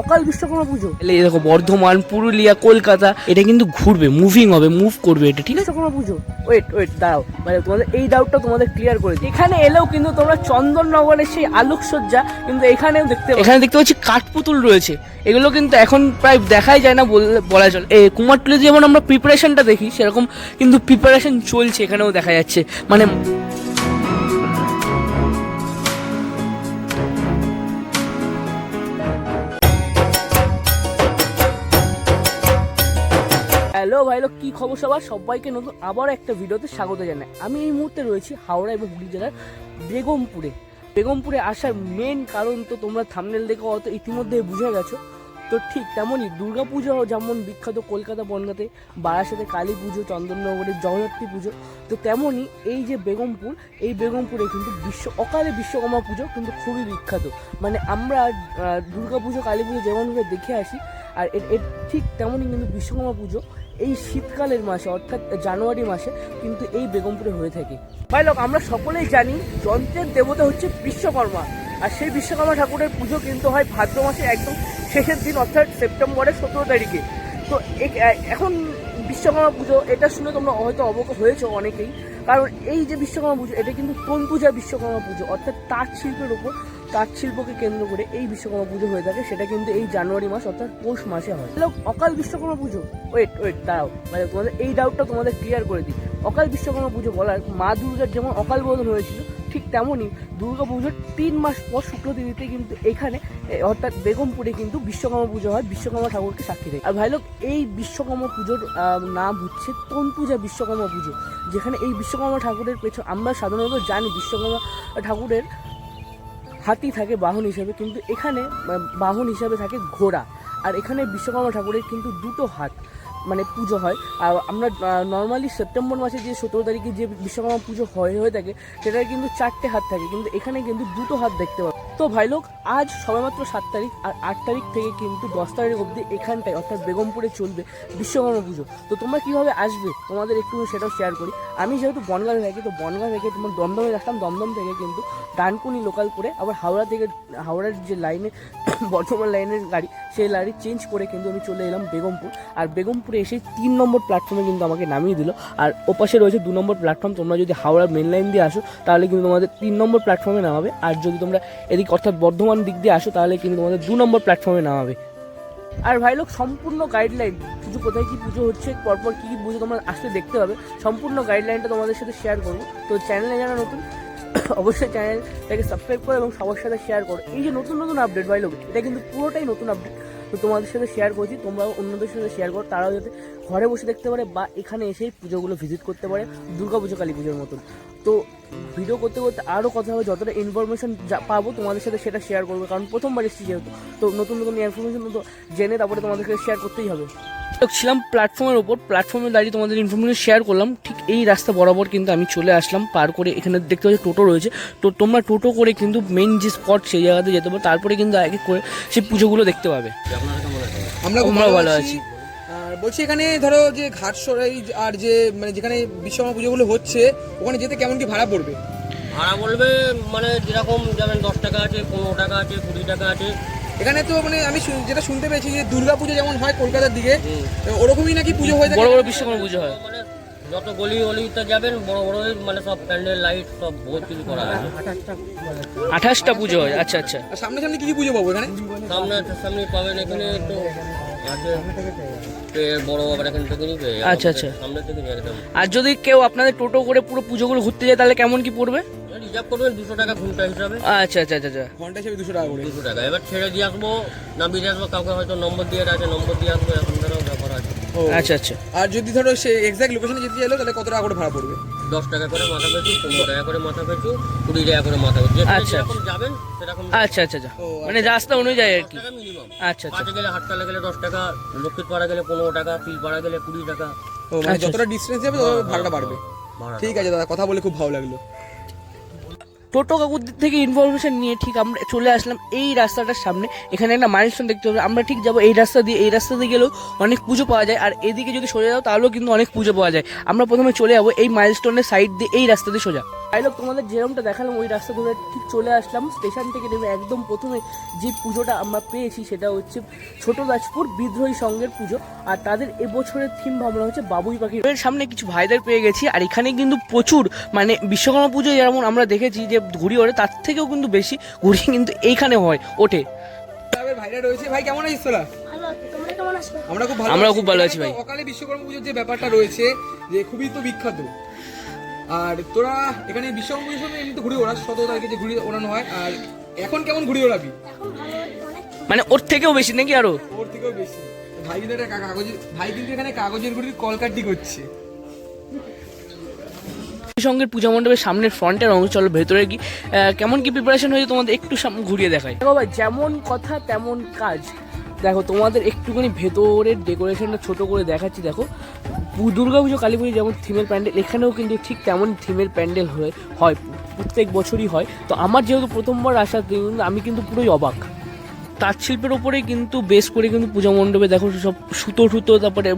অকাল বিশ্বকর্মা পুজো। এলে এই দেখো বর্ধমান পুরুলিয়া কলকাতা এটা কিন্তু ঘুরবে মুভিং হবে মুভ করবে এটা ঠিক আছে? বিশ্বকর্মা পুজো। ওয়েট ওয়েট দাঁড়াও। মানে তোমাদের এই ডাউটটা তোমাদের ক্লিয়ার করে দিই। এখানে এলেও কিন্তু তোমরা চন্দননগরের সেই আলোকসজ্জা কিন্তু এখানেও দেখতে। এখানে দেখতে পাচ্ছি কাঠপুতুল রয়েছে। এগুলো কিন্তু এখন প্রায় দেখাই যায় না বললে বলা চলে। এই কুমারটুলিতে যেমন আমরা প্রিপারেশনটা দেখি সেরকম কিন্তু প্রিপারেশন চলছে এখানেও দেখা যাচ্ছে। মানে হ্যালো ভাই লোক কি খবর সবার? সবাইকে নতুন আবার একটা ভিডিওতে স্বাগত জানাই। আমি এই মুহূর্তে রয়েছি হাওড়া এবং হুগলি জেলার বেগমপুরে। বেগমপুরে আসার মেন কারণ তো তোমরা থামনেল দেখে অত ইতিমধ্যে বুঝে গেছো। তো ঠিক তেমনই দুর্গাপুজো যেমন বিখ্যাত কলকাতা বনগাতে, বারাসাতে কালী পুজো, চন্দননগরে জগদ্ধাত্রী পুজো, তো তেমনই এই যে বেগমপুর, এই বেগমপুরে কিন্তু বিশ্ব, অকালে বিশ্বকর্মা পুজো কিন্তু খুবই বিখ্যাত। মানে আমরা দুর্গাপুজো, কালী পুজো যেমনভাবে দেখে আসি, আর এর ঠিক তেমনই কিন্তু বিশ্বকর্মা পুজো এই শীতকালের মাসে, অর্থাৎ জানুয়ারি মাসে কিন্তু এই বেগমপুরে হয়ে থাকে। ভাই, লোক, আমরা সকলেই জানি যন্ত্রের দেবতা হচ্ছে বিশ্বকর্মা। আর সেই বিশ্বকর্মা ঠাকুরের পুজো কিন্তু হয় ভাদ্র মাসে একদম শেষের দিন, অর্থাৎ সেপ্টেম্বরের সতেরো তারিখে। তো এখন বিশ্বকর্মা পুজো, এটা শুনে তোমরা হয়তো অবগত হয়েছো অনেকেই। কারণ এই যে বিশ্বকর্মা পুজো, এটা কিন্তু তন্তুজা বিশ্বকর্মা পুজো? অর্থাৎ তাঁত শিল্পের উপর তাঁত শিল্পকে কেন্দ্র করে এই বিশ্বকর্মা পুজো হয়ে থাকে, সেটা কিন্তু এই জানুয়ারি মাস অর্থাৎ পৌষ মাসে হয়। হ্যালো, অকাল বিশ্বকর্মা পুজো। ওয়েট ওয়েট, দাঁড়াও। মানে তোমাদের এই ডাউটটা তোমাদের ক্লিয়ার করে দিই। অকাল বিশ্বকর্মা পুজো বলার মা দুর্গার যেমন অকাল বোধন হয়েছিল, ঠিক তেমনই দুর্গা পুজোর তিন মাস পর শুক্ল তিথিতে কিন্তু এখানে অর্থাৎ বেগমপুরে কিন্তু বিশ্বকর্মা পুজো হয়, বিশ্বকর্মা ঠাকুরকে সাক্ষী দেয়। আর ভাই লোক, এই বিশ্বকর্মা পুজোর নাম হচ্ছে তন্তুজা বিশ্বকর্মা পুজো, যেখানে এই বিশ্বকর্মা ঠাকুরের পেছন, আমরা সাধারণত জানি বিশ্বকর্মা ঠাকুরের হাতি থাকে বাহন হিসাবে, কিন্তু এখানে বাহন হিসাবে থাকে ঘোড়া। আর এখানে বিশ্বকর্মা ঠাকুরের কিন্তু দুটো হাত। মানে পুজো হয়। আর আমরা নর্মালি সেপ্টেম্বর মাসে যে সতেরো তারিখে যে বিশ্বকর্মা পুজো হয়, হয়ে থাকে, সেটার কিন্তু চারটে হাত থাকে। কিন্তু এখানে কিন্তু দুটো হাত দেখতে পাবো। তো ভাই লোক আজ সবেমাত্র সাত তারিখ, আর আট তারিখ থেকে কিন্তু দশ তারিখ অবধি এখানটায়, অর্থাৎ বেগমপুরে চলবে বিশ্বকর্মা পুজো। তো তোমরা কীভাবে আসবে? তোমাদের একটু সেটাও শেয়ার করি। আমি যেহেতু বনগাঁ থাকি, তো বনগাঁ থেকে তোমার দমদমে রাখতাম দমদম থেকে কিন্তু ডানকুনি লোকাল করে আবার হাওড়া থেকে, হাওড়ার যে লাইনে বর্ধমান লাইনের গাড়ি, সেই গাড়ি চেঞ্জ করে কিন্তু আমি চলে এলাম বেগমপুর। আর বেগমপুরে এসে তিন নম্বর প্ল্যাটফর্মে কিন্তু আমাকে নামিয়ে দিল। আর ওপাশে রয়েছে দু নম্বর প্ল্যাটফর্ম তোমরা যদি হাওড়া মেন লাইন দিয়ে আসো, তাহলে কিন্তু তোমাদের তিন নম্বর প্ল্যাটফর্মে নামাবে। আর যদি তোমরা এদিক অর্থাৎ বর্ধমান দিক দিয়ে আসো, তাহলে কিন্তু তোমাদের দু নম্বর প্ল্যাটফর্মে নামাবে। আর ভাই লোক, সম্পূর্ণ গাইডলাইন পুজো কোথায় কী পুজো হচ্ছে, পরপর কী কী পুজো তোমরা আসলে দেখতে পাবে। সম্পূর্ণ গাইডলাইনটা তোমাদের সাথে শেয়ার করব। তো চ্যানেলে যারা নতুন অবশ্যই চ্যানেলটাকে সাবস্ক্রাইব করো এবং সবার সাথে শেয়ার করো। এই যে নতুন নতুন আপডেট ভাই এটা কিন্তু পুরোটাই নতুন আপডেট তো তোমাদের সাথে শেয়ার করছি, তোমরাও অন্যদের সাথে শেয়ার করো, তারাও যাতে ঘরে বসে দেখতে পারে বা এখানে এসেই পুজোগুলো ভিজিট করতে পারে, দুর্গা পুজো, কালী পুজোর মতন। তো ভিডিও করতে করতে আরও কথা হবে, যতটা ইনফরমেশন পাবো তোমাদের সাথে সেটা শেয়ার করব, কারণ প্রথমবার এসেছি যেহেতু। তো নতুন নতুন ইনফরমেশন তো জেনে তারপরে তোমাদেরকে শেয়ার করতেই হবে। ছিলাম প্ল্যাটফর্মের ওপর প্ল্যাটফর্মে দাঁড়িয়ে তোমাদের ইনফরমেশন শেয়ার করলাম। ঠিক এই রাস্তা বরাবর কিন্তু আমি চলে আসলাম পার করে এখানে দেখতে পাচ্ছি টোটো রয়েছে। তো তোমরা টোটো করে কিন্তু মেন যে স্পট সেই জায়গাতে যেতে পারো তারপরে কিন্তু এক এক করে সেই পুজোগুলো দেখতে পাবে। আমরা খুব আমরাও ভালো আছি। বলছি এখানে ধরো যে ঘাটসরাই আর যে মানে যেখানে বিশ্বকর্মা পুজোগুলো হচ্ছে ওখানে যেতে কেমন কি ভাড়া পড়বে? ভাড়া বলবে মানে যেরকম যেমন দশ টাকা আছে পনেরো টাকা আছে কুড়ি টাকা আছে এখানে তো মানে আমি যেটা শুনতে পেয়েছি যে দুর্গা পুজো যেমন হয় কলকাতার দিকে ওরকমই নাকি পুজো হয়ে থাকে? বড় বড় বিশ্বকর্মা পুজো হয়। যত গলি গলিতে যাবেন বড় বড় মানে সব প্যান্ডেল লাইট সব বহুত কিছু করা আছে আঠাশটা পুজো হয় আচ্ছা আচ্ছা। আর সামনে সামনে কি কি পুজো পাবো এখানে? সামনে সামনে পাবেন এখানে তো আচ্ছা, আচ্ছা। আর যদি কেউ আপনাদের টোটো করে পুরো পুজোগুলো ঘুরতে যায় তাহলে কেমন কি পড়বে? রিজার্ভ করবেন দুশো টাকা ঘণ্টা হিসাবে। আচ্ছা আচ্ছা আচ্ছা আচ্ছা। ঘণ্টা হিসেবে দুশো টাকা করে। দুশো টাকা। এবার ছেড়ে দিয়ে আসব নামিয়ে দিয়ে আসব কাউকে হয়তো নম্বর দিয়ে আছে নম্বর দিয়ে আসব এখন ধরো ব্যাপার আছে। আচ্ছা আচ্ছা। আর যদি ধরো সে এক্সাক্ট লোকেশনে যেতে চাইলো তাহলে কত টাকা করে ভাড়া পড়বে? দশ টাকা করে মাথা পনেরো টাকা করে মাথা পেছু কুড়ি টাকা করে মাথা আচ্ছা, যাবেন সেরকম আচ্ছা আচ্ছা আচ্ছা। মানে রাস্তা অনুযায়ী আর কি। আচ্ছা আচ্ছা। গেলে হাটতলা গেলে দশ টাকা লক্ষ্মীর পাড়া গেলে পনেরো টাকা তিলপাড়া গেলে কুড়ি টাকা। ও মানে যতটা ডিস্টেন্স যাবে তত ভাড়াটা বাড়বে। ঠিক আছে দাদা কথা বলে খুব ভালো লাগল। টোটো কাকুদের থেকে ইনফরমেশন নিয়ে ঠিক আমরা চলে আসলাম এই রাস্তাটার সামনে। এখানে একটা মাইলস্টোন দেখতে হবে। আমরা ঠিক যাব এই রাস্তা দিয়ে। এই রাস্তা দিয়ে গেলেও অনেক পুজো পাওয়া যায়। আর এদিকে যদি সোজা যাও, তাহলেও কিন্তু অনেক পুজো পাওয়া যায়। আমরা প্রথমে চলে যাব এই মাইলস্টোনের সাইড দিয়ে, এই রাস্তা দিয়ে সোজা। তাই লোক তোমাদের যেরকমটা দেখালাম, ওই রাস্তা ধরে ঠিক চলে আসলাম। স্টেশন থেকে নেমে একদম প্রথমে যে পুজোটা আমরা পেয়েছি, সেটা হচ্ছে ছোট রাজপুর বিদ্রোহী সংঘের পুজো। আর তাদের এবছরের থিম ভাবনা হচ্ছে বাবুই পাখি সামনে কিছু ভাইদের পেয়ে গেছি। আর এখানে কিন্তু প্রচুর মানে বিশ্বকর্মা পুজো যেমন আমরা দেখেছি যে ঘুড়ি ওড়ে তার থেকেও কিন্তু বেশি ঘুড়ি কিন্তু এইখানে হয় ওঠে। ভাইরা রয়েছে। ভাই কেমন আছিস তোরা? ভালো আছি। তোমরা কেমন আছো? আমরা খুব ভালো আমরাও আছি। খুব ভালো আছি ভাই। অকালে বিশ্বকর্মা পুজোর যে ব্যাপারটা রয়েছে যে খুবই তো বিখ্যাত। আর তোরা এখানে বিশ্বকর্মা পুজোর সময় এমনি তো ঘুরে ওড়াস সতেরো তারিখে যে ঘুরে ওড়ানো হয়। আর এখন কেমন ঘুরে ওড়াবি? এখন ভালো অনেক মানে ওর থেকেও বেশি নাকি আরও? ওর থেকেও বেশি। ভাই কিন্তু একটা কাগজের ভাই কিন্তু এখানে কাগজের ঘুড়ির কলকাটি করছে। সঙ্গের পূজা মণ্ডপের সামনের ফ্রন্টের অংশ, চলো ভেতরে কি কেমন কি প্রিপারেশন হয়েছে তোমাদের একটু ঘুরিয়ে দেখাই। দেখো ভাই, যেমন কথা তেমন কাজ। দেখো, তোমাদের একটুখানি ভেতরের ডেকোরেশনটা ছোট করে দেখাচ্ছি, দেখো। দুর্গা পুজো, কালী পুজো যেমন থিমের প্যান্ডেল এখানেও কিন্তু ঠিক তেমন থিমের প্যান্ডেল হয়ে, হয়, প্রত্যেক বছরই হয়। তো আমার যেহেতু প্রথমবার আসা আমি কিন্তু পুরোই অবাক। তাঁত শিল্পের ওপরেই কিন্তু বেশ করে কিন্তু পূজা মণ্ডপে দেখো সব সুতো টুতো, তারপরে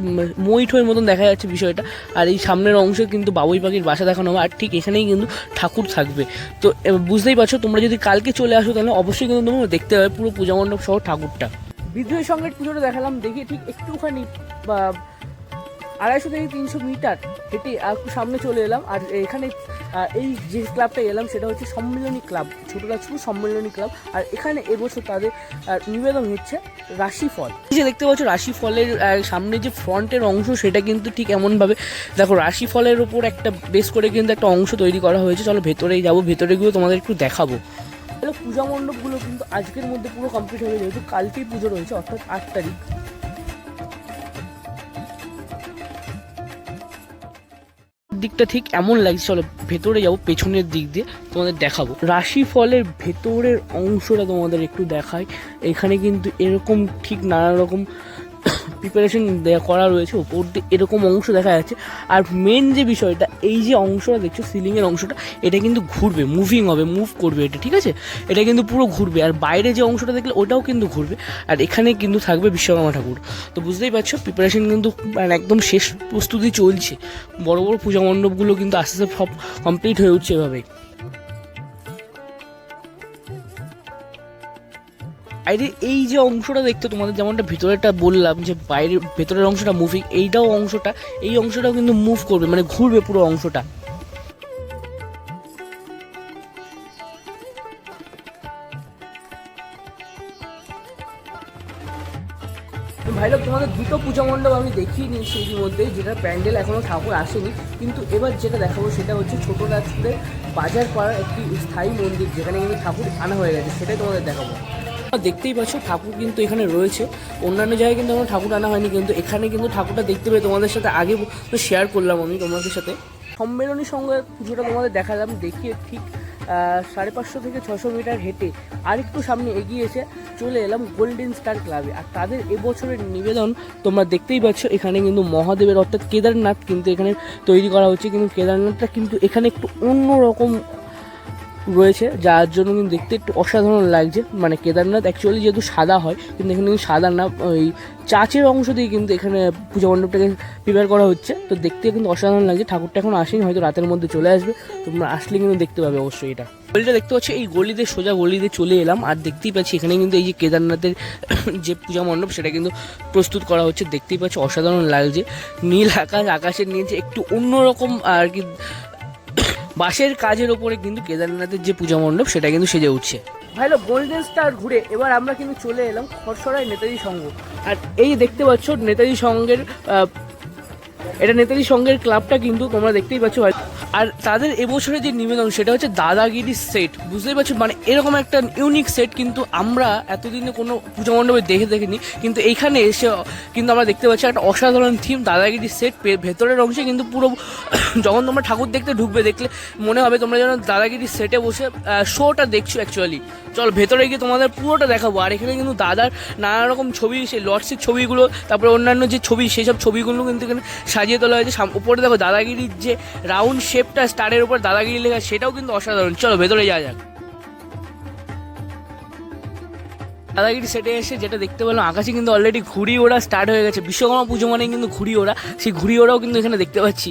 মই মতন দেখা যাচ্ছে বিষয়টা। আর এই সামনের অংশে কিন্তু বাবুই পাখির বাসা দেখানো হবে। আর ঠিক এখানেই কিন্তু ঠাকুর থাকবে। তো বুঝতেই পারছ, তোমরা যদি কালকে চলে আসো তাহলে অবশ্যই কিন্তু তোমরা দেখতে পাবে পুরো পূজা মণ্ডপ সহ ঠাকুরটা। বিদ্রোহী সঙ্গে পুজোটা দেখালাম দেখি ঠিক একটুখানি, বা আড়াইশো থেকে তিনশো মিটার হেঁটে একটু সামনে চলে এলাম। আর এখানে এই যে ক্লাবটা এলাম সেটা হচ্ছে সম্মিলনী ক্লাব। ছোট রাজপুর সম্মিলনী ক্লাব। আর এখানে এবছর তাদের নিবেদন হচ্ছে রাশিফল। যে দেখতে পাচ্ছ, রাশিফলের সামনে যে ফ্রন্টের অংশ সেটা কিন্তু ঠিক এমনভাবে, দেখো রাশিফলের ওপর একটা, বেশ করে কিন্তু একটা অংশ তৈরি করা হয়েছে। চলো ভেতরেই যাব, ভেতরে গিয়ে তোমাদের একটু দেখাবো। পূজা মণ্ডপগুলো কিন্তু আজকের মধ্যে পুরো কমপ্লিট হয়ে যেহেতু কালকেই পুজো রয়েছে, অর্থাৎ আট তারিখ। দিকটা ঠিক এমন লাগছে, চলো ভেতরে যাব, পেছনের দিক দিয়ে তোমাদের দেখাবো। রাশি ফলের ভেতরের অংশটা তোমাদের একটু দেখায় এখানে কিন্তু এরকম ঠিক নানা রকম প্রিপারেশন করা রয়েছে ওপর দিয়ে এরকম অংশ দেখা যাচ্ছে। আর মেন যে বিষয়টা, এই যে অংশটা দেখছ সিলিংয়ের অংশটা, এটা কিন্তু ঘুরবে মুভিং হবে মুভ করবে এটা, ঠিক আছে? এটা কিন্তু পুরো ঘুরবে, আর বাইরে যে অংশটা দেখলে ওটাও কিন্তু ঘুরবে, আর এখানে কিন্তু থাকবে বিশ্বকর্মা ঠাকুর। তো বুঝতেই পারছ প্রিপারেশন কিন্তু মানে একদম শেষ প্রস্তুতি চলছে। বড় বড় পূজা মণ্ডপগুলো কিন্তু আস্তে আস্তে সব কমপ্লিট হয়ে উঠছে এভাবেই বাইরের এই যে অংশটা দেখতে তোমাদের যেমনটা ভিতরেটা বললাম যে বাইরের ভেতরের অংশটা মুভিং এইটাও অংশটা, এই অংশটাও কিন্তু মুভ করবে মানে ঘুরবে পুরো অংশটা। ভাই, লোক, তোমাদের দুটো পূজা মণ্ডপ আমি দেখিয়ে নিয়েছি মধ্যে যেটা প্যান্ডেল এখনও ঠাকুর আসেনি, কিন্তু এবার যেটা দেখাবো সেটা হচ্ছে ছোট রাজপুরের বাজার পাড়ার একটি স্থায়ী মন্দির, যেখানে কিন্তু ঠাকুর আনা হয়ে গেছে, সেটাই তোমাদের দেখাবো। দেখতেই পাচ্ছ, ঠাকুর কিন্তু এখানে রয়েছে। অন্যান্য জায়গায় কিন্তু আমার ঠাকুর আনা হয়নি, কিন্তু এখানে কিন্তু ঠাকুরটা দেখতে পেয়ে তোমাদের সাথে আগে শেয়ার করলাম আমি তোমাদের সাথে। সম্মেলনী সঙ্গে পুজোটা তোমাদের দেখালাম, দেখিয়ে ঠিক সাড়ে পাঁচশো থেকে ছশো মিটার হেঁটে আরেকটু সামনে এগিয়ে এসে চলে এলাম গোল্ডেন স্টার ক্লাবে আর তাদের এবছরের নিবেদন তোমরা দেখতেই পাচ্ছ, এখানে কিন্তু মহাদেবের, অর্থাৎ কেদারনাথ কিন্তু এখানে তৈরি করা হচ্ছে। কিন্তু কেদারনাথটা কিন্তু এখানে একটু অন্য রকম রয়েছে, যার জন্য কিন্তু দেখতে একটু অসাধারণ লাগছে। মানে কেদারনাথ অ্যাকচুয়ালি যেহেতু সাদা হয়, কিন্তু এখানে কিন্তু সাদা না, ওই চাচের অংশ দিয়ে কিন্তু এখানে পূজা মণ্ডপটাকে প্রিপেয়ার করা হচ্ছে। তো দেখতে কিন্তু অসাধারণ লাগছে, ঠাকুরটা এখন আসেনি, হয়তো রাতের মধ্যে চলে আসবে। তোমরা আসলে কিন্তু দেখতে পাবে অবশ্যই এটা। গলিটা দেখতে পাচ্ছি, এই গলিতে, সোজা গলিতে চলে এলাম, আর দেখতেই পাচ্ছি এখানে কিন্তু এই যে কেদারনাথের যে পূজা মণ্ডপ, সেটা কিন্তু প্রস্তুত করা হচ্ছে। দেখতেই পাচ্ছি, অসাধারণ লাগছে। নীল আকাশ, আকাশের নিচে একটু অন্যরকম আর কি বাঁশের কাজের ওপরে কিন্তু কেদারনাথের যে পূজা মণ্ডপ, সেটা কিন্তু সেজে উঠছে। ভাইলো গোল্ডেন স্টার ঘুরে এবার আমরা কিন্তু চলে এলাম খরসরায় নেতাজি সংঘ। আর এই দেখতে পাচ্ছ, নেতাজি সংঘের এটা নেতাজি সংঘের ক্লাবটা কিন্তু তোমরা দেখতেই পাচ্ছ। আর তাদের এবছরের যে নিবেদন, সেটা হচ্ছে দাদাগিরি সেট বুঝতেই পারছ? মানে এরকম একটা ইউনিক সেট কিন্তু আমরা এতদিনে কোনো পূজা মণ্ডপে দেখে দেখিনি। কিন্তু এইখানে এসে কিন্তু আমরা দেখতে পাচ্ছি একটা অসাধারণ থিম দাদাগিরি সেট ভেতরের অংশে কিন্তু পুরো যখন তোমরা ঠাকুর দেখতে ঢুকবে, দেখলে মনে হবে তোমরা যেন দাদাগিরি সেটে বসে শোটা দেখছ অ্যাকচুয়ালি চল, ভেতরে গিয়ে তোমাদের পুরোটা দেখাবো। আর এখানে কিন্তু দাদার নানা রকম ছবি, সেই লর্ডসের ছবিগুলো, তারপরে অন্যান্য যে ছবি, সেই সব ছবিগুলো কিন্তু এখানে সাজিয়ে তোলা হয়েছে। উপরে দেখো দাদাগিরির যে রাউন্ড শেপটা স্টারের উপর দাদাগিরি লেখা, সেটাও কিন্তু অসাধারণ। চলো, ভেতরে যাওয়া যাক। দাদাগিরি সেটে এসে যেটা দেখতে পেলাম, আকাশে কিন্তু অলরেডি ঘুড়ি ওড়া স্টার্ট হয়ে গেছে। বিশ্বকর্মা পুজো মানে কিন্তু ঘুড়ি ওড়া। সেই ঘুড়ি ওড়াও কিন্তু এখানে দেখতে পাচ্ছি।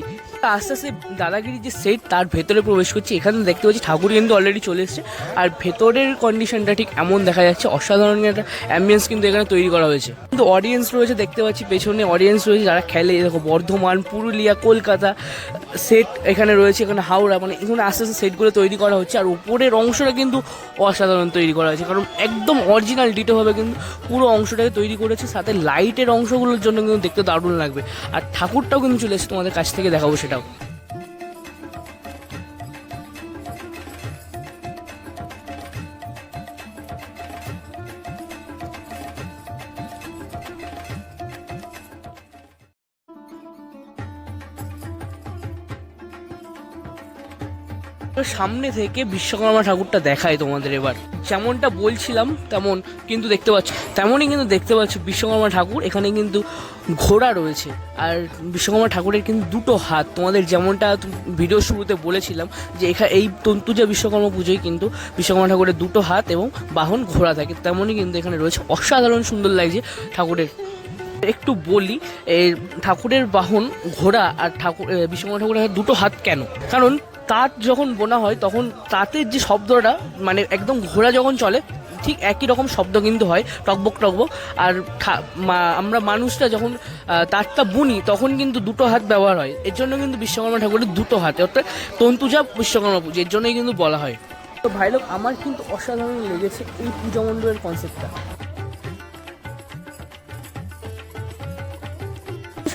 আস্তে আস্তে দাদাগিরি যে সেট তার ভেতরে প্রবেশ করছে। এখানে দেখতে পাচ্ছি ঠাকুর কিন্তু অলরেডি চলে এসেছে। আর ভেতরের কন্ডিশনটা ঠিক এমন দেখা যাচ্ছে, অসাধারণ একটা অ্যাম্বিয়েন্স কিন্তু এখানে তৈরি করা হয়েছে। কিন্তু অডিয়েন্স রয়েছে, দেখতে পাচ্ছি পেছনে অডিয়েন্স রয়েছে যারা খেলে। দেখো, বর্ধমান, পুরুলিয়া, কলকাতা সেট এখানে রয়েছে, এখানে হাওড়া মানে এখানে আস্তে আস্তে সেটগুলো তৈরি করা হচ্ছে। আর উপরের অংশটা কিন্তু অসাধারণ তৈরি করা হয়েছে, কারণ একদম অরিজিনাল ডিটোভাবে কিন্তু পুরো অংশটাকে তৈরি করেছে। সাথে লাইটের অংশগুলোর জন্য কিন্তু দেখতে দারুণ লাগবে। আর ঠাকুরটাও কিন্তু চলে এসেছে তোমাদের কাছ থেকে দেখাবো সেটাও তো সামনে থেকে বিশ্বকর্মা ঠাকুরটা দেখায় তোমাদের এবার। যেমনটা বলছিলাম, তেমন কিন্তু দেখতে পাচ্ছ, তেমনই কিন্তু দেখতে পাচ্ছ বিশ্বকর্মা ঠাকুর, এখানে কিন্তু ঘোড়া রয়েছে। আর বিশ্বকর্মা ঠাকুরের কিন্তু দুটো হাত, তোমাদের যেমনটা ভিডিও শুরুতে বলেছিলাম যে এখানে এই তন্তুজা বিশ্বকর্মা পুজোয় কিন্তু বিশ্বকর্মা ঠাকুরের দুটো হাত এবং বাহন ঘোড়া থাকে, তেমনই কিন্তু এখানে রয়েছে। অসাধারণ সুন্দর লাগছে ঠাকুরের। একটু বলি ঠাকুরের বাহন ঘোড়া আর ঠাকুর বিশ্বকর্মা ঠাকুরের দুটো হাত কেন? কারণ তাঁত যখন বোনা হয়, তখন তাঁতের যে শব্দটা মানে একদম ঘোড়া যখন চলে, ঠিক একই রকম শব্দ কিন্তু হয়, টকবক টকবক। আর আমরা মানুষরা যখন তাঁতটা বুনি, তখন কিন্তু দুটো হাত ব্যবহার হয়। এর জন্য কিন্তু বিশ্বকর্মা ঠাকুরের দুটো হাতে, অর্থাৎ তন্তুজা বিশ্বকর্মা পুজো, এর জন্যই কিন্তু বলা হয়। তো ভাই লোক, আমার কিন্তু অসাধারণ লেগেছে এই পূজা মণ্ডপের কনসেপ্টটা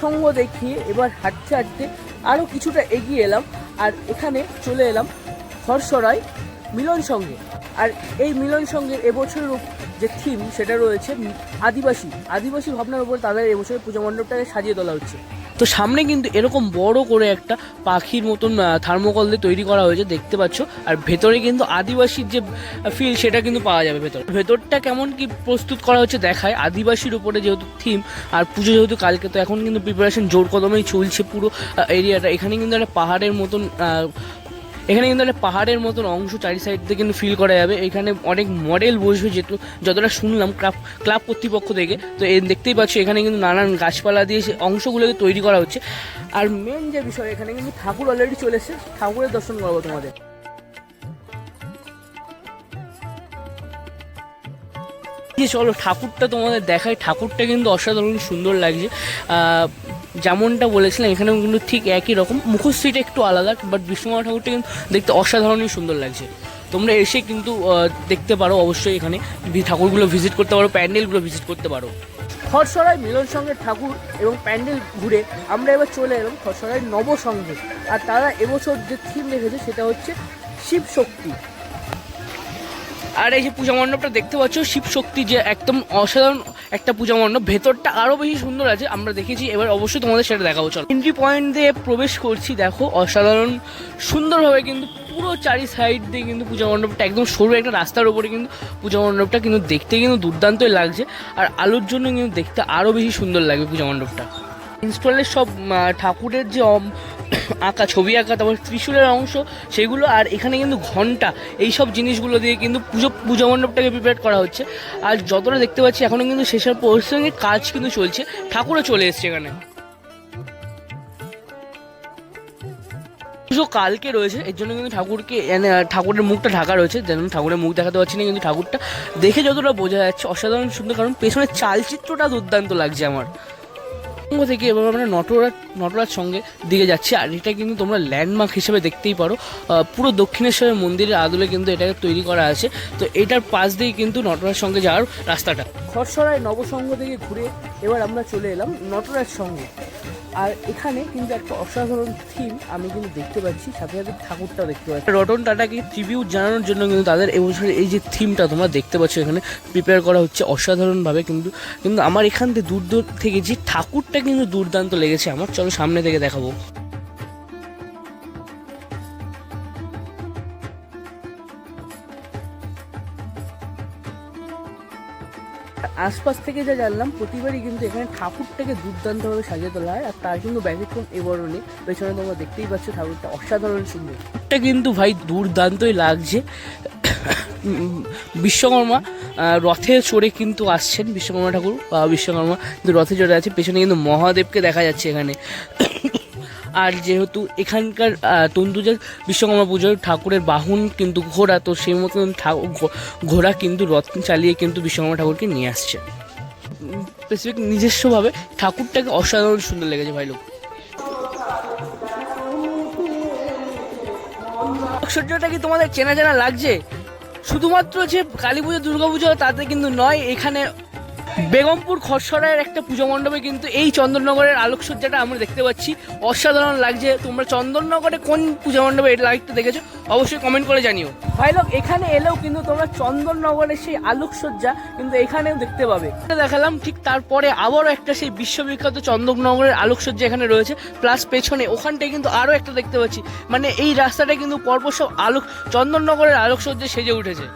সঙ্গ দেখিয়ে এবার হাঁটতে হাঁটতে আরও কিছুটা এগিয়ে এলাম। আর এখানে চলে এলাম হর্ষরায় মিলন সঙ্গে। আর এই মিলন সঙ্গে এবছরের যে থিম সেটা রয়েছে আদিবাসী। আদিবাসী ভাবনার উপর তাদের এবছরের পুজো মণ্ডপটাকে সাজিয়ে তোলা হচ্ছে। তো সামনে কিন্তু এরকম বড় করে একটা পাখির মতন থার্মোকল দিয়ে তৈরি করা হয়েছে, দেখতে পাচ্ছ। আর ভেতরে কিন্তু আদিবাসীর যে ফিল সেটা কিন্তু পাওয়া যাবে ভেতর। ভেতরটা কেমন কি প্রস্তুত করা হচ্ছে দেখায়। আদিবাসীর উপরে যেহেতু থিম আর পুজো যেহেতু কালকে, তো এখন কিন্তু প্রিপারেশন জোর কদমেই চলছে পুরো এরিয়াটা এখানে কিন্তু একটা পাহাড়ের মতন এখানে কিন্তু একটা পাহাড়ের মতন অংশ চারি সাইড দিয়ে কিন্তু ফিল করা যাবে। এখানে অনেক মডেল বসবে যেহেতু যতটা শুনলাম ক্লাব ক্লাব কর্তৃপক্ষ থেকে। তো এ দেখতেই পাচ্ছ এখানে কিন্তু নানান গাছপালা দিয়ে সে অংশগুলোকে তৈরি করা হচ্ছে। আর মেন যে বিষয়, এখানে কিন্তু ঠাকুর অলরেডি চলে এসেছে। ঠাকুরের দর্শন করব তোমাদের। চলো, ঠাকুরটা তোমাদের দেখায় ঠাকুরটা কিন্তু অসাধারণ সুন্দর লাগছে। যেমনটা বলেছিলাম, এখানেও কিন্তু ঠিক একই রকম। মুখশ্রীটা একটু আলাদা বাট বিষ্ণুমা ঠাকুরটা কিন্তু দেখতে অসাধারণই সুন্দর লাগছে। তোমরা এসে কিন্তু দেখতে পারো অবশ্যই এখানে। ঠাকুরগুলো ভিজিট করতে পারো, প্যান্ডেলগুলো ভিজিট করতে পারো। খরসরাই মিলন সঙ্গে ঠাকুর এবং প্যান্ডেল ঘুরে আমরা এবার চলে এলাম খরসরাই নবসংঘে আর তারা এবছর যে থিম রেখেছে, সেটা হচ্ছে শিব শক্তি আর এই যে পূজা মণ্ডপটা দেখতে পাচ্ছ, শিব শক্তি যে একদম অসাধারণ একটা পূজা মণ্ডপ, ভেতরটা আরও বেশি সুন্দর আছে, আমরা দেখেছি, এবার অবশ্যই তোমাদের সেটা দেখাবো, চলো। এন্ট্রি পয়েন্ট দিয়ে প্রবেশ করছি, দেখো, অসাধারণ, সুন্দরভাবে কিন্তু পুরো চারি সাইড দিয়ে কিন্তু পূজা মণ্ডপটা, একদম সরু একটা রাস্তার উপরে কিন্তু পূজা মণ্ডপটা কিন্তু দেখতে কিন্তু দুর্দান্তই লাগছে, আর আলোর জন্য কিন্তু দেখতে আরও বেশি সুন্দর লাগবে পূজা মণ্ডপটা। ইনস্টলের সব ঠাকুরের যে আঁকা, ছবি আঁকা, তারপর ত্রিশূলের অংশ, সেগুলো আর এখানে কিন্তু ঘণ্টা এই সব জিনিসগুলো দিয়ে কিন্তু পুজো, পূজা মণ্ডপটাকে প্রিপেয়ার করা হচ্ছে। আর যতটা দেখতে পাচ্ছি এখনও কিন্তু সেসব প্রসঙ্গে কাজ কিন্তু চলছে। ঠাকুরও চলে এসছে এখানে। পুজো কালকে রয়েছে, এর জন্য কিন্তু ঠাকুরকে ঠাকুরের মুখটা ঢাকা রয়েছে। যেন ঠাকুরের মুখ দেখাতে পারছি না কিন্তু ঠাকুরটা। দেখে যতটা বোঝা যাচ্ছে, অসাধারণ সুন্দর, কারণ পেছনের চালচিত্রটা দুর্দান্ত লাগছে আমার। সঙ্গ থেকে এবার আমরা নটরাজ নটরাজ সঙ্গে দিকে যাচ্ছি। আর এটা কিন্তু তোমরা ল্যান্ডমার্ক হিসেবে দেখতেই পারো। পুরো দক্ষিণেশ্বরের মন্দিরের আদলে কিন্তু এটাকে তৈরি করা আছে। তো এটার পাশ দিয়ে কিন্তু নটরাজ সঙ্গে যাওয়ার রাস্তাটা। খরসরায় নবসঙ্গ থেকে ঘুরে এবার আমরা চলে এলাম নটরাজ সঙ্গে। আর এখানে কিন্তু একটা অসাধারণ থিম আমি কিন্তু দেখতে পাচ্ছি, সাথে সাথে ঠাকুরটাও দেখতে পাচ্ছি। রতন টাটাকে ট্রিবিউট জানানোর জন্য কিন্তু তাদের এবছরের এই যে থিমটা তোমরা দেখতে পাচ্ছ এখানে প্রিপেয়ার করা হচ্ছে অসাধারণভাবে কিন্তু কিন্তু আমার এখান থেকে দূর দূর থেকে যে ঠাকুরটা কিন্তু দুর্দান্ত লেগেছে, আমার চলো সামনে থেকে দেখাবো। আশপাশ থেকে যা জানলাম, প্রতিবারই কিন্তু এখানে ঠাকুরটাকে দুর্দান্তভাবে সাজিয়ে তোলা হয়, আর তার কিন্তু ব্যতিক্রম এবারও নেই। পেছনে তোমরা দেখতেই পাচ্ছ ঠাকুরটা অসাধারণ সুন্দর। এটা কিন্তু ভাই দুর্দান্তই লাগছে। বিশ্বকর্মা রথে চড়ে কিন্তু আসছেন বিশ্বকর্মা ঠাকুর, বা বিশ্বকর্মা কিন্তু রথে চড়ে আছে। পেছনে কিন্তু মহাদেবকে দেখা যাচ্ছে এখানে। আর যেহেতু এখানকার আহ, তন্তুজার বিশ্বকর্মা পুজোর ঠাকুরের বাহন কিন্তু ঘোড়া তো সেই মতন ঘোড়া কিন্তু রথ চালিয়ে কিন্তু বিশ্বকর্মা ঠাকুরকে নিয়ে আসছে। স্পেসিফিক নিজস্বভাবে ঠাকুরটাকে অসাধারণ সুন্দর লেগেছে ভাই লোক। কি তোমাদের চেনা চেনা লাগছে? শুধুমাত্র যে কালী পুজো দুর্গা পুজো তাতে কিন্তু নয় এখানে বেগমপুর খরসরায়ের একটা পুজো মণ্ডপে কিন্তু এই চন্দননগরের আলোকসজ্জাটা আমরা দেখতে পাচ্ছি। অসাধারণ লাগছে। তোমরা চন্দননগরে কোন পুজো মণ্ডপে এই লাইটটা দেখেছ, অবশ্যই কমেন্ট করে জানিও। ভাই লোক, এখানে এলেও কিন্তু তোমরা চন্দননগরের সেই আলোকসজ্জা কিন্তু এখানেও দেখতে পাবে। এটা দেখালাম, ঠিক তারপরে আবারও একটা সেই বিশ্ববিখ্যাত চন্দননগরের আলোকসজ্জা এখানে রয়েছে। প্লাস পেছনে ওখানটায় কিন্তু আরও একটা দেখতে পাচ্ছি। মানে এই রাস্তাটা কিন্তু পরপর সব আলোক, চন্দননগরের আলোকসজ্জা সেজে উঠেছে।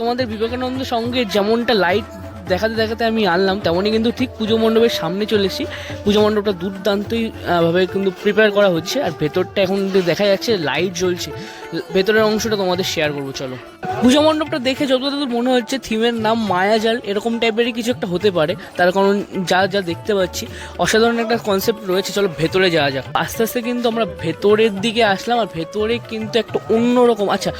তোমাদের বিবেকানন্দ সঙ্গে যেমনটা লাইট দেখাতে দেখাতে আমি আনলাম, তেমনই কিন্তু ঠিক পুজো মণ্ডপের সামনে চলে এসেছি। পুজো মণ্ডপটা দুর্দান্তই ভাবে কিন্তু প্রিপেয়ার করা হচ্ছে আর ভেতরটা এখন দেখা যাচ্ছে লাইট জ্বলছে। ভেতরের অংশটা তোমাদের শেয়ার করব, চলো। পুজো মণ্ডপটা দেখে যতদূর মনে হচ্ছে থিমের নাম মায়াজাল, এরকম টাইপেরই কিছু একটা হতে পারে। তার কারণ যা যা দেখতে পাচ্ছি, অসাধারণ একটা কনসেপ্ট রয়েছে, চলো ভেতরে যাওয়া যাক। আস্তে আস্তে কিন্তু আমরা ভেতরের দিকে আসলাম আর ভেতরে কিন্তু একটা অন্যরকম আচ্ছা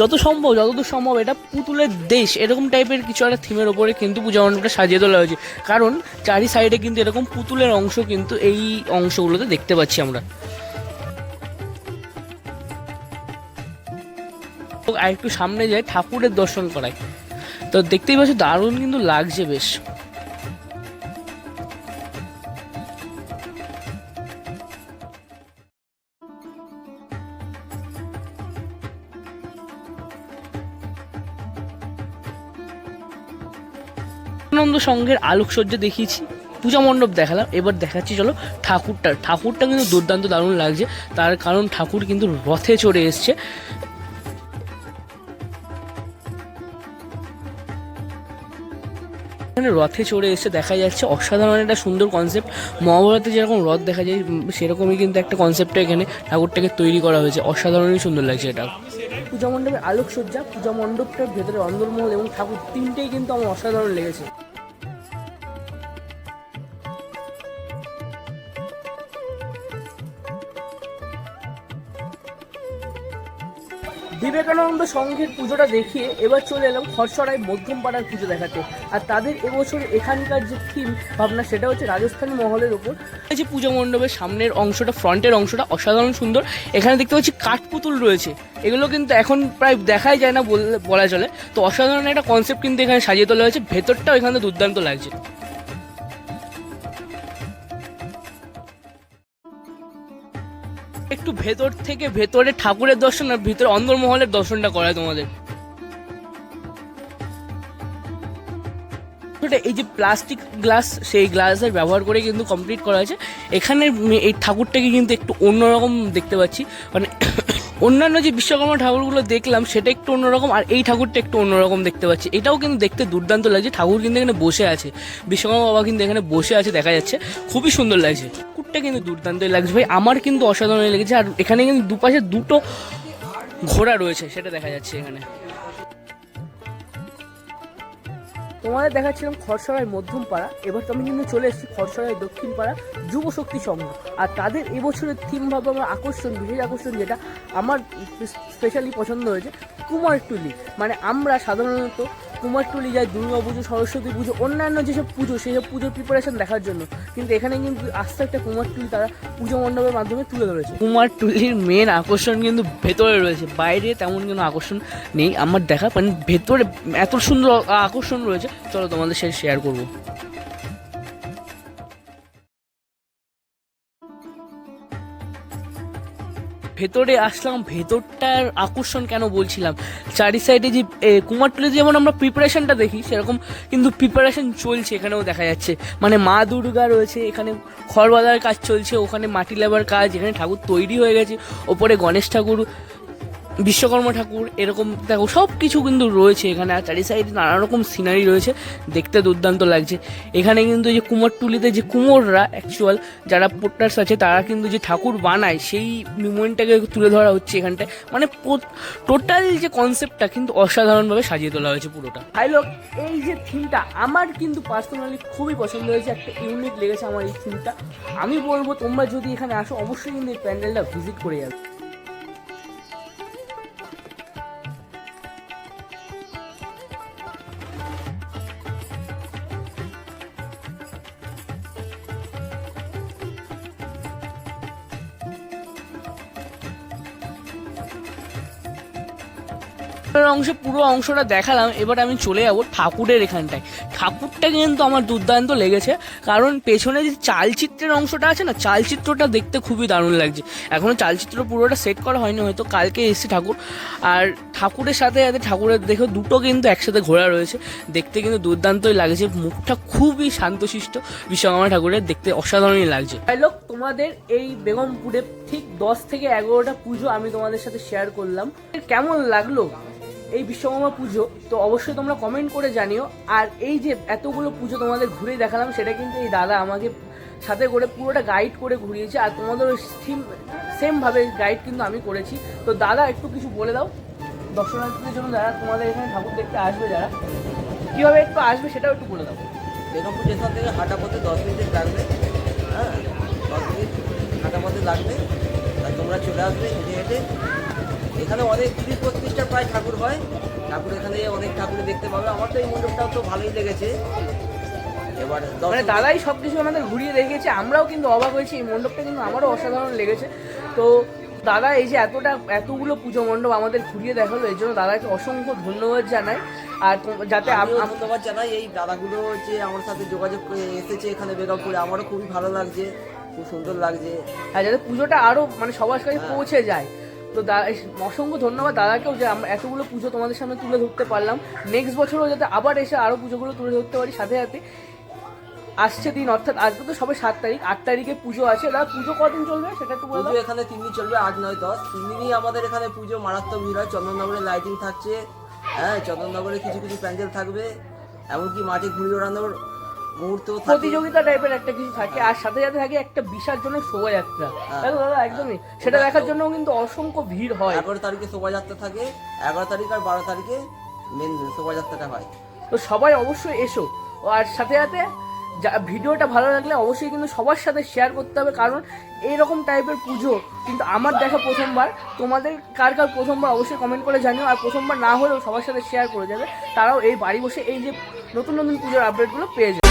যত সম্ভব যতদূর সম্ভব এটা পুতুলের দেশ, এরকম টাইপের কিছু একটা থিমের ওপরে কিন্তু পূজা মণ্ডপটা সাজিয়ে তোলা হয়েছে। কারণ চারি সাইডে কিন্তু এরকম পুতুলের অংশ কিন্তু এই অংশগুলোতে দেখতে পাচ্ছি আমরা। আর একটু সামনে যাই, ঠাকুরের দর্শন করায় তো দেখতেই পাচ্ছ, দারুণ কিন্তু লাগছে বেশ। আনন্দ সংঘের আলোকসজ্জা দেখিয়েছি, পূজা মণ্ডপ দেখালাম, এবার দেখাচ্ছি, চলো ঠাকুরটা। ঠাকুরটা কিন্তু দুর্দান্ত দারুণ লাগছে, তার কারণ ঠাকুর কিন্তু রথে চড়ে এসছে। এখানে রথে চড়ে এসে দেখা যাচ্ছে, অসাধারণ একটা সুন্দর কনসেপ্ট মহাভারতে যেরকম রথ দেখা যায় সেরকমই কিন্তু একটা কনসেপ্টে এখানে ঠাকুরটাকে তৈরি করা হয়েছে। অসাধারণই সুন্দর লাগছে এটা। পূজা মণ্ডপের আলোকসজ্জা, পূজা মণ্ডপটার ভেতরে অন্দরমহল এবং ঠাকুর তিনটেই কিন্তু আমার অসাধারণ লেগেছে। বিবেকানন্দ সংঘের পুজোটা দেখিয়ে এবার চলে এলাম খরসরাই মধ্যম পাড়ার পুজো দেখাতে। আর তাদের এবছর এখানকার যে থিম ভাবনা, সেটা হচ্ছে রাজস্থানী মহলের ওপর। এই যে পুজো মণ্ডপের সামনের অংশটা, ফ্রন্টের অংশটা অসাধারণ সুন্দর। এখানে দেখতে পাচ্ছি কাঠপুতুল রয়েছে। এগুলো কিন্তু এখন প্রায় দেখাই যায় না বলা চলে। তো অসাধারণ একটা কনসেপ্ট কিন্তু এখানে সাজিয়ে তোলা হয়েছে। ভেতরটাও এখানে দুর্দান্ত লাগছে। ভেতর থেকে ভেতরে ঠাকুরের দর্শন আর ভিতরে অন্দরমহলের দর্শনটা করায় তোমাদের। এই যে প্লাস্টিক গ্লাস, সেই গ্লাসের ব্যবহার করে কিন্তু কমপ্লিট করা হয়েছে। এখানে এই ঠাকুরটাকে কিন্তু একটু অন্যরকম দেখতে পাচ্ছি। মানে অন্যান্য যে বিশ্বকর্মা ঠাকুরগুলো দেখলাম, সেটা একটু অন্যরকম আর এই ঠাকুরটা একটু অন্যরকম দেখতে পাচ্ছি। এটাও কিন্তু দেখতে দুর্দান্ত লাগছে। ঠাকুর কিন্তু এখানে বসে আছে। বিশ্বকর্মা বাবা কিন্তু এখানে বসে আছে, দেখা যাচ্ছে। খুবই সুন্দর লাগছে। ঠাকুরটা কিন্তু দুর্দান্তই লাগছে। ভাই, আমার কিন্তু অসাধারণ লেগেছে, আর এখানে কিন্তু দুপাশে দুটো ঘোড়া রয়েছে, সেটা দেখা যাচ্ছে এখানে। তোমাদের দেখাচ্ছিলাম খরসরাই মধ্যম পাড়া, এবার তো আমি কিন্তু চলে এসেছি খরসরাই দক্ষিণ পাড়া যুব শক্তি সংঘ। আর তাদের এবছরের থিম ভাবে আমার, আকর্ষণ, বিশেষ আকর্ষণ যেটা আমার স্পেশালি পছন্দ হয়েছে কুমারটুলি মানে আমরা সাধারণত কুমারটুলি যায়, দুর্গা পুজো, সরস্বতী পুজো, অন্যান্য যেসব পুজো, সেসব পুজোর প্রিপারেশন দেখার জন্য। কিন্তু এখানে কিন্তু আস্তে একটা কুমারটুলি তারা পুজো মণ্ডপের মাধ্যমে তুলে ধরেছে। কুমারটুলির মেন আকর্ষণ কিন্তু ভেতরে রয়েছে। বাইরে তেমন কোনো আকর্ষণ নেই আমার দেখা মানে ভেতরে এত সুন্দর আকর্ষণ রয়েছে। চলো তোমাদের সাথে শেয়ার করব। ভেতরে আসলাম ভেতরটার আকর্ষণ কেন বলছিলাম? চারি সাইডে যে এ, কুমারটুলিতে যেমন আমরা প্রিপারেশনটা দেখি সেরকম কিন্তু প্রিপারেশন চলছে এখানেও দেখা যাচ্ছে। মানে মা দুর্গা রয়েছে এখানে খড় বাঁধার কাজ চলছে ওখানে মাটি লেবার কাজ এখানে ঠাকুর তৈরি হয়ে গেছে ওপরে গণেশ ঠাকুর বিশ্বকর্মা ঠাকুর, এরকম, দেখো সব কিছু কিন্তু রয়েছে এখানে, আর চারি সাইডে নানা রকম সিনারি রয়েছে, দেখতে দুর্দান্ত লাগছে। এখানে কিন্তু যে কুমোরটুলিতে যে কুমোররা অ্যাকচুয়াল যারা পোট্টার্স আছে, তারা কিন্তু যে ঠাকুর বানায়, সেই মুভমেন্টটাকে তুলে ধরা হচ্ছে এখানটায়। মানে টোটাল যে কনসেপ্টটা কিন্তু অসাধারণভাবে সাজিয়ে তোলা হয়েছে পুরোটা। হাই লোক এই যে থিমটা আমার কিন্তু পার্সোনালি খুবই পছন্দ হয়েছে, একটা ইউনিক লেগেছে আমার এই থিমটা আমি বলব, তোমরা যদি এখানে আসো, অবশ্যই কিন্তু এই প্যান্ডেলটা ভিজিট করে যাবে অংশে পুরো অংশটা দেখালাম, এবার আমি চলে যাব ঠাকুরের এখানটায়। ঠাকুরটা কিন্তু আমার দুর্দান্ত লেগেছে, কারণ পেছনে যে চালচিত্রের অংশটা আছে না, চালচিত্রটা দেখতে খুবই দারুণ লাগছে। এখনও চালচিত্র পুরোটা সেট করা হয়নি, হয়তো কালকে এসেছে ঠাকুর। আর ঠাকুরের সাথে সাথে ঠাকুরের দেখো দুটো কিন্তু একসাথে ঘোরা রয়েছে, দেখতে কিন্তু দুর্দান্তই লাগছে, মুখটা খুবই শান্তশিষ্ট, বিশ্বকর্মা ঠাকুরের দেখতে অসাধারণই লাগছে। লোক তোমাদের এই বেগমপুরে ঠিক দশ থেকে এগারোটা পুজো আমি তোমাদের সাথে শেয়ার করলাম। কেমন লাগল? এই বিশ্বকর্মা পুজো, তো অবশ্যই তোমরা কমেন্ট করে জানিও। আর এই যে এতগুলো পুজো তোমাদের ঘুরে দেখালাম, সেটা কিন্তু এই দাদা আমাকে সাথে করে পুরোটা গাইড করে ঘুরিয়েছে, আর তোমাদের সেম সেমভাবে গাইড কিন্তু আমি করেছি। তো দাদা, একটু কিছু বলে দাও। দর্শনার্থীদের জন্য যারা তোমাদের এখানে ঠাকুর দেখতে আসবে যারা, কীভাবে একটু আসবে সেটাও একটু বলে দাও। বেগমপুর স্টেশন থেকে হাঁটা পথে দশ মিনিট লাগবে। হ্যাঁ দশ মিনিট হাঁটা পথে লাগবে। তাই তোমরা চলে আসবে হেঁটে হেঁটে। এখানে অনেক তিরিশ বত্রিশটা প্রায় ঠাকুর হয়। ঠাকুর এখানে অনেক ঠাকুর দেখতে পাবে। আমার তো এই মণ্ডপটাও তো ভালোই লেগেছে। এবার মানে দাদাই সব কিছু আমাদের ঘুরিয়ে দেখিয়েছে। আমরাও কিন্তু অবাক হয়েছি। এই মণ্ডপটা কিন্তু আমারও অসাধারণ লেগেছে। তো দাদা এই যে এতটা এতগুলো পুজো মণ্ডপ আমাদের ঘুরিয়ে দেখাল এই জন্য দাদাকে অসংখ্য ধন্যবাদ জানাই। আর যাতে ধন্যবাদ জানাই এই দাদাগুলো যে আমার সাথে যোগাযোগ করে এসেছে এখানে বেগমপুরে আমারও খুবই ভালো লাগছে খুব সুন্দর লাগছে। আর যাতে পুজোটা আরও মানে সবার কাছে পৌঁছে যায়। তো দা- অসংখ্য ধন্যবাদ দাদাকেও যে আমরা এতগুলো পুজো তোমাদের সামনে তুলে ধরতে পারলাম। নেক্সট বছরও যাতে আবার এসে আরও পুজোগুলো তুলে ধরতে পারি সাথে সাথে। আসছে দিন, অর্থাৎ আজকে তো সবে সাত তারিখ, আট তারিখে পুজো আছে। দাদা, পুজো কদিন চলবে সেটা একটু পুজো এখানে তিন দিন চলবে, আট, নয়, দশ। তিন দিনই আমাদের এখানে পুজো, মারাত্মক ভিড় হয়। চন্দননগরে লাইটিং থাকছে। হ্যাঁ চন্দননগরে কিছু কিছু প্যান্ডেল থাকবে। এমনকি মাঠে ঘুড়ি ওড়ানোর প্রতিযোগিতা টাইপের একটা কিছু থাকে আর সাথে সাথে থাকে একটা বিসর্জনের শোভাযাত্রা। হ্যাঁ। দাদা একদমই। সেটা দেখার জন্য কিন্তু অসংখ্য ভিড় হয়। এগারো তারিখে শোভাযাত্রা থাকে এগারো তারিখ আর বারো তারিখে মেন শোভাযাত্রাটা হয়। তো সবাই অবশ্যই এসো। আর সাথে সাথে যা- ভিডিওটা ভালো লাগলে অবশ্যই কিন্তু সবার সাথে শেয়ার করতে হবে কারণ এইরকম টাইপের পুজো কিন্তু আমার দেখা প্রথমবার। তোমাদের কার কার প্রথমবার অবশ্যই কমেন্ট করে জানিও আর প্রথমবার না হলেও সবার সাথে শেয়ার করে যাবে। তারাও এই বাড়ি বসে এই যে নতুন নতুন পুজোর আপডেটগুলো পেয়ে যাবে।